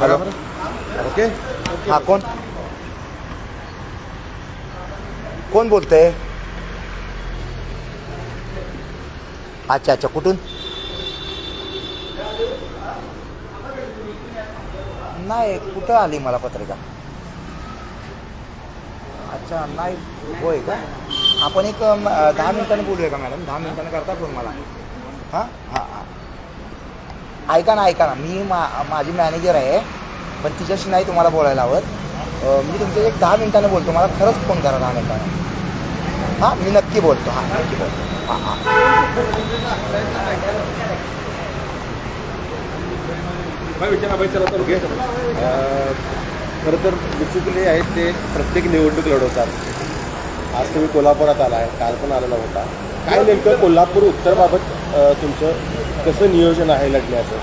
Hello. Okay. हा कोण? कोण बोलतंय? अच्छा अच्छा कुठून? नाही कुठं आली मला पत्रिका? अच्छा नाही होय का? आपण एक दहा मिनिटांनी बोलूया का मॅडम? दहा मिनिटांनी करता फोन मला. हां हां. ऐका ना ऐका ना. मी मा माझी मॅनेजर आहे पण तिच्याशी नाही तुम्हाला बोलायला हवं मी तुमच्या एक दहा मिनिटाने बोलतो. मला खरंच फोन करा दहा मिनिटाने. हां मी नक्की बोलतो. हां नक्की बोलतो. हां हां. खरं तर विचुकले आहेत ते प्रत्येक निवडणूक लढवतात. आज तुम्ही कोल्हापुरात आला आहे काल पण आलेला होता. काय नेमकं कोल्हापूर उत्तरबाबत तुमचं कसं नियोजन आहे लग्नाचं?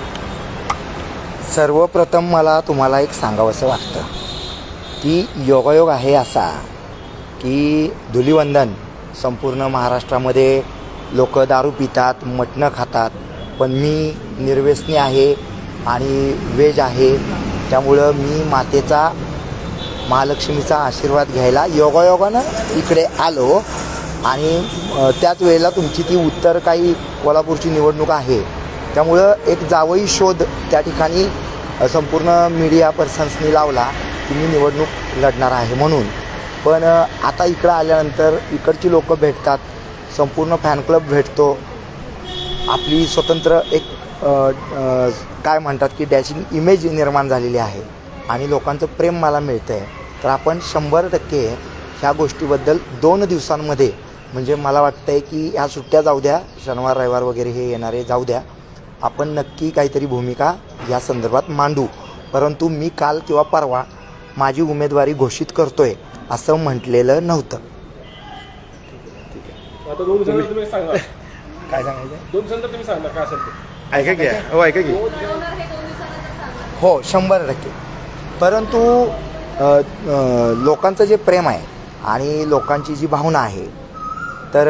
सर्वप्रथम मला तुम्हाला एक सांगावंसं वाटतं की योगायोग आहे असा की धुलिवंदन संपूर्ण महाराष्ट्रामध्ये लोक दारू पितात मटणं खातात पण मी निर्व्यसनी आहे आणि वेज आहे. त्यामुळं मी मातेचा महालक्ष्मीचा आशीर्वाद घ्यायला योगायोगानं इकडे आलो. आणि त्याच वेळेला तुमची ती उत्तर काही कोल्हापूरची निवडणूक आहे. त्यामुळं एक जावई शोध त्या ठिकाणी संपूर्ण मीडिया पर्सन्सनी लावला की मी निवडणूक लढणार आहे म्हणून. पण आता इकडं आल्यानंतर इकडची लोकं भेटतात संपूर्ण फॅन क्लब भेटतो. आपली स्वतंत्र एक काय म्हणतात की डॅशिंग इमेज निर्माण झालेली आहे आणि लोकांचं प्रेम मला मिळतं आहे तर आपण शंभर टक्के ह्या गोष्टीबद्दल दोन दिवसांमध्ये म्हणजे मला वाटतं आहे की ह्या सुट्ट्या जाऊ द्या शनिवार रविवार वगैरे हे येणारे जाऊ द्या. आपण नक्की काहीतरी भूमिका या संदर्भात मांडू. परंतु मी काल किंवा परवा माझी उमेदवारी घोषित करतोय असं म्हटलेलं नव्हतं. आता दोन दिवसानंतर तुम्ही सांगा. काय सांगायचं? दोन दिवसानंतर तुम्ही सांगा काय असेल ते. ऐका की हो ऐका की. हो शंभर टक्के. परंतु अ, अ, लोकांचं जे प्रेम आहे आणि लोकांची जी भावना आहे तर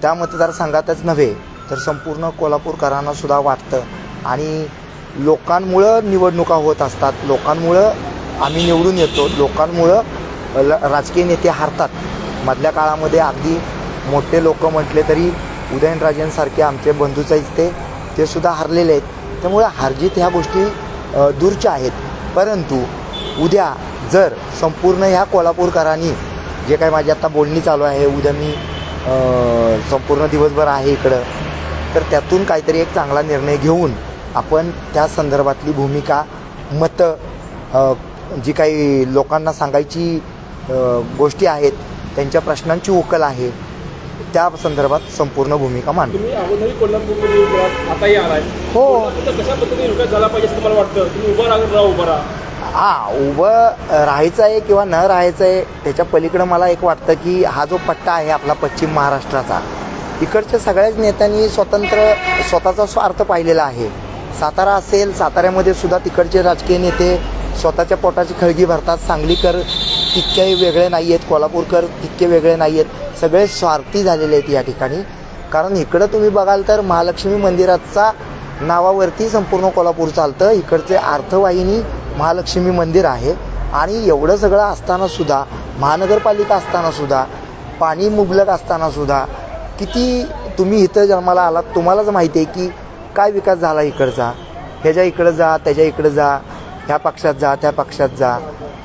त्या मतदारसंघातच नव्हे तर संपूर्ण कोल्हापूरकरांना सुद्धा वाटतं. आणि लोकांमुळं निवडणुका होत असतात. लोकांमुळं आम्ही निवडून येतो. लोकांमुळं ल राजकीय नेते हारतात. मधल्या काळामध्ये अगदी मोठे लोक म्हटले तरी उदयनराजेंसारखे आमचे बंधूच आहेत ते. ते सुद्धा हरलेले आहेत. त्यामुळे हारजीत ह्या गोष्टी दूरच्या आहेत. परंतु उद्या जर संपूर्ण ह्या कोल्हापूरकरांनी जे काही माझी आता बोलणी चालू आहे उद्या मी संपूर्ण दिवसभर आहे इकडं. तर त्यातून काहीतरी एक चांगला निर्णय घेऊन आपण त्या संदर्भातली भूमिका मतं जी काही लोकांना सांगायची गोष्टी आहेत त्यांच्या प्रश्नांची उकल आहे त्या संदर्भात संपूर्ण भूमिका आलाय हो. हां उभं हा उभं राहायचं आहे किंवा न राहायचं आहे त्याच्या पलीकडं मला एक वाटतं की हा जो पट्टा आहे आपला पश्चिम महाराष्ट्राचा इकडच्या सगळ्याच नेत्यांनी स्वतंत्र स्वतःचा स्वार्थ पाहिलेला आहे. सातारा असेल साताऱ्यामध्ये सुद्धा तिकडचे राजकीय नेते स्वतःच्या पोटाची खळगी भरतात सांगलीकर तितके वेगळे नाही आहेत कोल्हापूरकर तितके वेगळे नाही आहेत सगळे स्वार्थी झालेले आहेत या ठिकाणी. कारण इकडं तुम्ही बघाल तर महालक्ष्मी मंदिराचा नावावरती संपूर्ण कोल्हापूर चालतं इकडचे अर्थवाहिनी महालक्ष्मी मंदिर आहे. आणि एवढं सगळं असताना सुद्धा महानगरपालिका असतानासुद्धा पाणी मुबलक असताना सुद्धा किती तुम्ही इथं जन्माला आलात तुम्हालाच माहिती आहे की काय विकास झाला इकडचा? ह्याच्या इकडं जा त्याच्या इकडं जा ह्या पक्षात जा त्या पक्षात जा.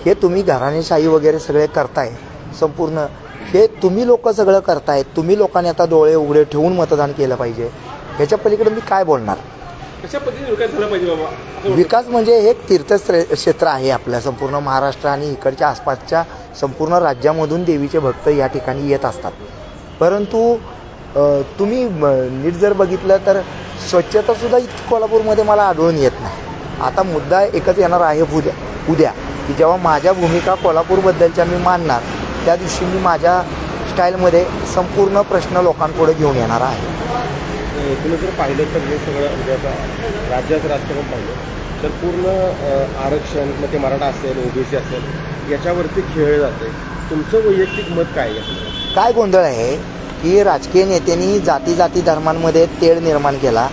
हे तुम्ही घराणेशाही वगैरे सगळे करताय. संपूर्ण हे तुम्ही लोक सगळं करताय. तुम्ही लोकांनी आता डोळे उघडे ठेवून मतदान केलं पाहिजे. ह्याच्या पलीकडे मी काय बोलणार? कशा पद्धतीने विकास झाला पाहिजे बाबा? असं वाटतं. विकास म्हणजे हे एक तीर्थस्त्रे क्षेत्र आहे आपल्या संपूर्ण महाराष्ट्र आणि इकडच्या आसपासच्या संपूर्ण राज्यामधून देवीचे भक्त या ठिकाणी येत असतात. परंतु अ, तुम्ही म, नीट जर बघितलं तर स्वच्छतासुद्धा इतकी कोल्हापूरमध्ये मला आढळून येत नाही. आता मुद्दा एकच येणार आहे उद्या उद्या की जेव्हा माझ्या भूमिका कोल्हापूरबद्दलच्या मी मांडणार त्या दिवशी मी माझ्या स्टाईलमध्ये संपूर्ण प्रश्न लोकांपुढे घेऊन येणार आहे. अं, जर पाहिलं तर हे सगळं म्हणजे आता राज्याचं राजकारण पाहिलं तर पूर्ण आरक्षण मग ते मराठा असेल ओबीसी असेल याच्यावरती खेळलं जाते तुमचं वैयक्तिक मत काय आहे काय गोंधळ आहे? की राजकीय नेत्यांनी जाती जाती धर्मांमध्ये तेढ निर्माण केला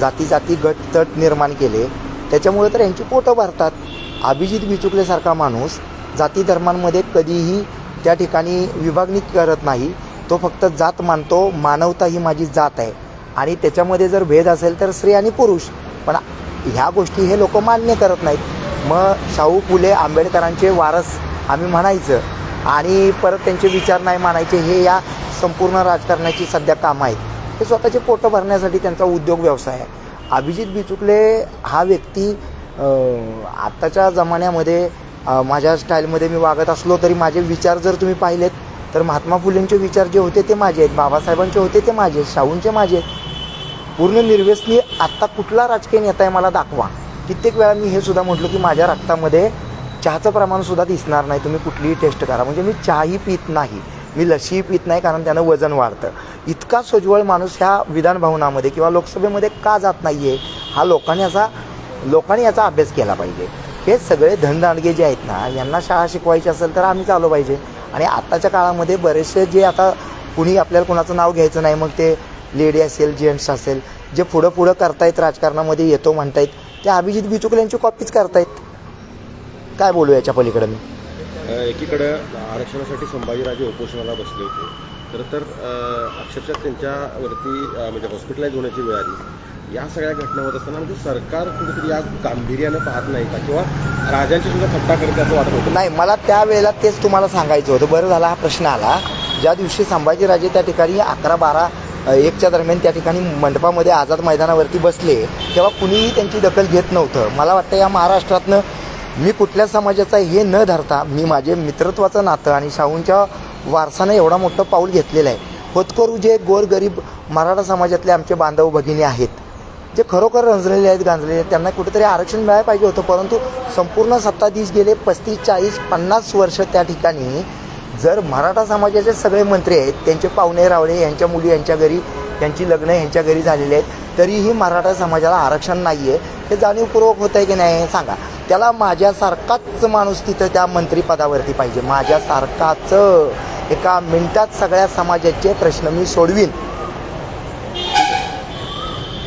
जाती जाती गट तट निर्माण केले त्याच्यामुळे तर यांची पोटं भरतात. अभिजित बिचुकलेसारखा माणूस जाती धर्मांमध्ये कधीही त्या ठिकाणी विभागणी करत नाही. तो फक्त जात मानतो मानवता ही माझी जात आहे. आणि त्याच्यामध्ये जर भेद असेल तर स्त्री आणि पुरुष. पण ह्या गोष्टी हे लोक मान्य करत नाहीत. मग शाहू फुले आंबेडकरांचे वारस आम्ही म्हणायचं. आणि परत त्यांचे विचार नाही मानायचे हे या संपूर्ण राजकारणाची सध्या कामं आहेत. हे स्वतःचे पोटं भरण्यासाठी त्यांचा उद्योग व्यवसाय आहे. अभिजित बिचुकले हा व्यक्ती आत्ताच्या जमान्यामध्ये माझ्या स्टाईलमध्ये मी वागत असलो तरी माझे विचार जर तुम्ही पाहिलेत तर महात्मा फुलेंचे विचार जे होते ते माझे आहेत बाबासाहेबांचे होते ते माझे आहेत शाहूंचे माझे आहेत. पूर्ण निर्व्यसनी आत्ता कुठला राजकीय नेता आहे मला दाखवा. कित्येक वेळा मी हे सुद्धा म्हटलं की माझ्या रक्तामध्ये चहाचं प्रमाण सुद्धा दिसणार नाही. तुम्ही कुठलीही टेस्ट करा. म्हणजे मी चहाही पित नाही. मी लशीही पित नाही कारण त्यानं वजन वाढतं. इतका सोज्वळ माणूस ह्या विधान भवनामध्ये किंवा लोकसभेमध्ये का जात नाही आहे हा लोकांनी याचा लोकांनी याचा अभ्यास केला पाहिजे. हे सगळे धनदांडगे जे आहेत ना यांना शाळा शिकवायची असेल तर आम्ही चालू पाहिजे. आणि आत्ताच्या काळामध्ये बरेचसे जे आता कुणी आपल्याला कुणाचं नाव घ्यायचं नाही मग ते लेडी असेल जेंट्स असेल जे पुढं पुढं करतायत राजकारणामध्ये येतो म्हणतायत ते अभिजित बिचुकल यांची कॉपीच करतायत. काय बोलू याच्या पलीकडे मी? एकीकडं आरक्षणासाठी संभाजीराजे उपोषणाला बसले होते. खरं तर अक्षरशः त्यांच्यावरती म्हणजे हॉस्पिटलाइज होण्याची वेळ आली. या सगळ्या घटना होत असताना म्हणजे सरकार कुठेतरी या गांभीर्यानं पाहत नाही का? किंवा राजांची सुद्धा थट्टा करते असं वाटत होतं. नाही मला त्यावेळेला तेच तुम्हाला सांगायचं होतं. बरं झाला हा प्रश्न आला. ज्या दिवशी संभाजीराजे त्या ठिकाणी अकरा बारा एकच्या दरम्यान त्या ठिकाणी मंडपामध्ये आझाद मैदानावरती बसले तेव्हा कुणीही त्यांची दखल घेत नव्हतं. मला वाटतं या महाराष्ट्रातनं मी कुठल्या समाजाचा हे न धरता मी माझे मित्रत्वाचं नातं आणि शाहूंच्या वारसानं एवढा मोठं पाऊल घेतलेलं आहे. होतकरू जे गोरगरीब मराठा समाजातले आमचे बांधव भगिनी आहेत. जे खरोखर रंजलेले आहेत गांजलेले आहेत त्यांना कुठेतरी आरक्षण मिळायला पाहिजे होतं परंतु संपूर्ण सत्ताधीश गेले पस्तीस चाळीस पन्नास वर्ष त्या ठिकाणी जर मराठा समाजाचे सगळे मंत्री आहेत त्यांचे पाहुणे रावळे यांच्या मुली यांच्या घरी त्यांची लग्न यांच्या घरी झालेली आहेत तरीही मराठा समाजाला आरक्षण नाही आहे हे जाणीवपूर्वक होतं आहे की नाही हे सांगा. त्याला माझ्यासारखाच माणूस तिथं त्या मंत्रिपदावरती पाहिजे. माझ्यासारखाच. एका मिनिटात सगळ्या समाजाचे प्रश्न मी सोडवीन.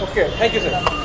Okay thank you sir